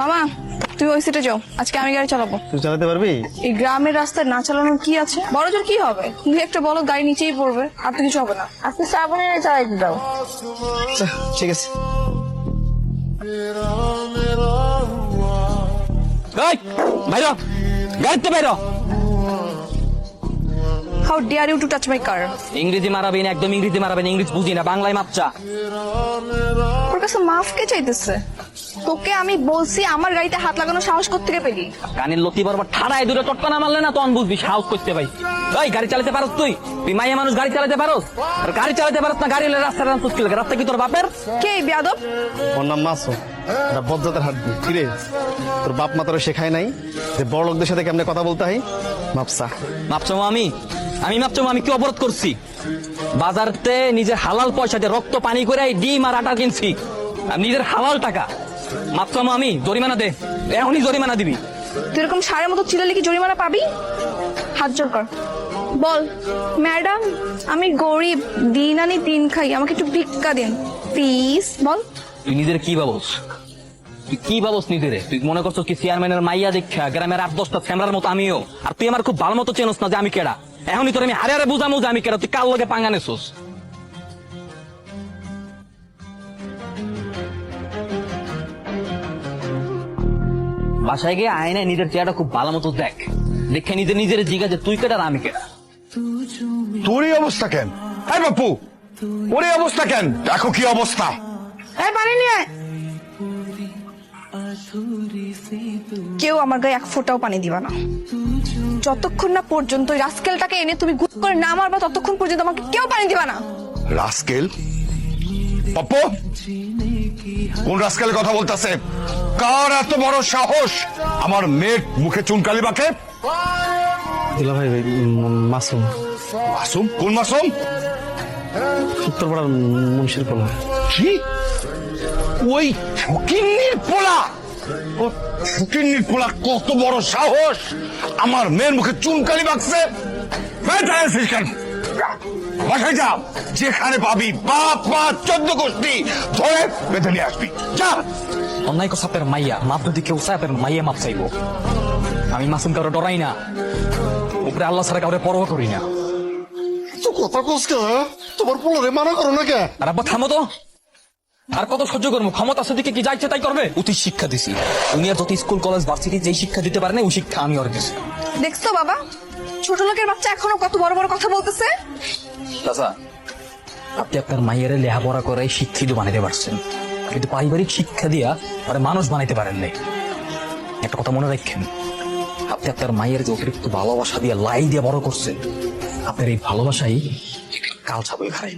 মামা তুমি ওই সিটে যাও। আজকে আমি গাড়ি চালাবো। তুই চালাতে পারবি? এই গ্রামের রাস্তায় না চালানোর কি আছে? বড় জোর কি হবে? তুমি একটা বলো গাড়ি নিচেই পড়বে আর তো কিছু হবে না। আজকে শ্রাবণে চালাইতে দাও ঠিক আছে। গাড়িতে বাইর। How dare you to touch my car ইংরেজি মারাবেন একদম ইংরেজি মারাবেন ইংলিশ বুঝি না বাংলায় মাপচা। ওর কাছে মাফ কে চাইতেছে? তোকে আমি বলছি আমার গাড়িতে হাত লাগানো সাহস করতে পেলি? কানের লতি বরাবর ঠাড়ায় দূরে চটকানা মারলে না তখন বুঝবি সাহস করতে ভাই এই গাড়ি চালাতে পারস তুই? তুই মাইয়া মানুষ গাড়ি চালাতে পারস? আর গাড়ি চালাতে পারস না গাড়ি হলে রাস্তা রাস্তা কি লাগে। রাস্তা কি তোর বাপের? কে বেয়াদব? ওর নাম মাসুম। এটা বজ্জাতের কিরে তোর বাপ মা তোরা শেখায় নাই যে বড় লোকদের সাথে কেমনে কথা বলতে হয়? মাপসা। মাপছো আমি আমি মাপছো আমি কি অবরোধ করছি? বাজারতে নিজের হালাল পয়সা দিয়ে রক্ত পানি করে এই ডিম আর আটা কিনছি। আর নিজের হালাল টাকা। মাপছো আমি জরিমানা দে। এখনই জরিমানা দিবি। তুই এরকম সারের মতো চিলালে কি জরিমানা পাবি? হাত জোর কর। বল ম্যাডাম আমি গরিব দিন আনি দিন খাই। আমাকে একটু ভিক্ষা দিন। প্লিজ বল। তুই নিজের কি ভাবস তুই কি ভাবস নিজেরে? তুই মনে করছ কি চেয়ারম্যানের মাইয়া দীক্ষা, গ্রামের আট দশটা ফ্যামরার মতো আমিও? আর তুই আমার খুব ভালো মতো চেনস না যে আমি কেডা? এখনই তোর আমি হারে হারে বুঝামু যে আমি কেডা, তুই কার লগে পাঙ্গা নেছোস? বাসায় গিয়ে আয়নায় নিজের চেহারা খুব ভালো মতো দেখ। দেখে নিজে নিজের জিগা যে তুই কেডা আর আমি কেডা। তোর অবস্থা কেন? হ্যাঁ বাপু, ওর অবস্থা কেন? দেখো কি অবস্থা। এই পানি নিয়ে আয়। কেউ আমার গায়ে এক ফোঁটাও পানি দিবা না। যতক্ষণ না পর্যন্ত ওই রাস্কেলটাকে এনে তুমি গুড করে না মারবা ততক্ষণ পর্যন্ত আমাকে কেউ পানি দিবা না। রাস্কেল? পাপ্পু কোন রাস্কেলের কথা বলতেছে? কার এত বড় সাহস? আমার মেয়ের মুখে চুনকালি বাকে? দুলা ভাই ভাই, মাসুম। মাসুম? কোন মাসুম? উত্তরপাড়ার মুন্সির পোলা কি? ওই ফকিন্নির পোলা। ও ফকিন্নির পোলা কত বড় সাহস। আমার মেয়ের মুখে চুনকালি বাকছে। বাসায় যা যেখানে পাবি বাপ মা চোদ্দ গোষ্ঠী ধরে বেঁধে নিয়ে আসবি। যা। অন্যায় সাপের মাইয়া মাপ যদি কেউ সাপের মাইয়া মাপ চাইব। আমি মাসুম কারও ডরাই না। উপরে আল্লাহ ছাড়া কাউরে পরোয়া করি না। তুই কথা কস কে হ্যাঁ? তোমার পোলারে মানা করো না কে? আর আব্বা থামো তো। আর কত সহ্য করব? ক্ষমতা আছে দিকে কি যাইছে তাই করবে? অতি শিক্ষা দিছি। দুনিয়ার যত স্কুল কলেজ ভার্সিটি যেই শিক্ষা দিতে পারে না ওই শিক্ষা আমি ওর দিছি দেখছ বাবা ছোট লোকের বাচ্চা এখনও কত বড় বড় কথা বলতেছে? চাচা আপনি আপনার মাইয়ারে লেহাপড়া করে শিক্ষিত বানাইতে পারছেন। কিন্তু পারিবারিক শিক্ষা দিয়া আর মানুষ বানাইতে পারেন নাই। একটা কথা মনে রাখেন আপনি আপনার মায়ের যে অতিরিক্ত ভালোবাসা দিয়ে লাই দিয়ে বড় করছেন আপনার এই ভালোবাসাই কাল ছাবই খারাই